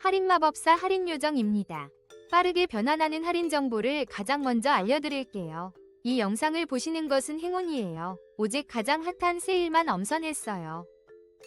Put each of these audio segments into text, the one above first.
할인마법사 할인요정입니다. 빠르게 변환하는 할인 정보를 가장 먼저 알려드릴게요. 이 영상을 보시는 것은 행운이에요. 오직 가장 핫한 세일만 엄선했어요.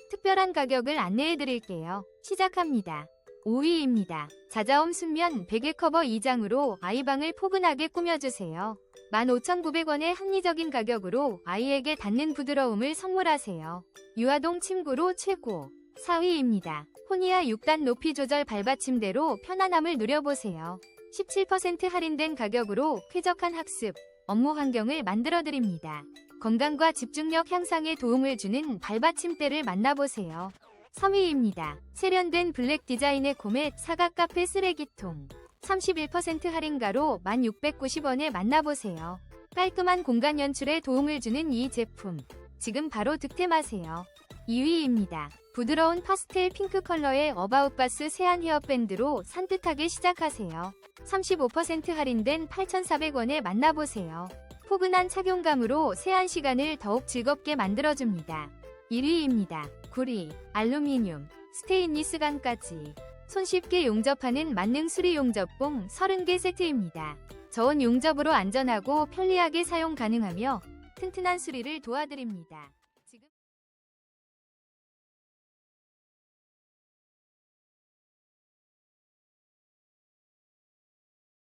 특별한 가격을 안내해드릴게요. 시작합니다. 5위입니다. 자자옴 순면 베개 커버 2장으로 아이방을 포근하게 꾸며주세요. 15,900원의 합리적인 가격으로 아이에게 닿는 부드러움을 선물하세요. 유아동 침구로 최고. 4위입니다. 호니아 6단 높이 조절 발받침대로 편안함을 누려보세요. 17% 할인된 가격으로 쾌적한 학습, 업무 환경을 만들어드립니다. 건강과 집중력 향상에 도움을 주는 발받침대를 만나보세요. 3위입니다. 세련된 블랙 디자인의 고멧 사각 카페 쓰레기통. 31% 할인가로 1,690원에 만나보세요. 깔끔한 공간 연출에 도움을 주는 이 제품. 지금 바로 득템하세요. 2위입니다. 부드러운 파스텔 핑크 컬러의 어바웃바스 세안 헤어밴드로 산뜻하게 시작하세요. 35% 할인된 8,400원에 만나보세요. 포근한 착용감으로 세안 시간을 더욱 즐겁게 만들어줍니다. 1위입니다. 구리, 알루미늄, 스테인리스 강까지 손쉽게 용접하는 만능 수리 용접봉 30개 세트입니다. 저온 용접으로 안전하고 편리하게 사용 가능하며 튼튼한 수리를 도와드립니다.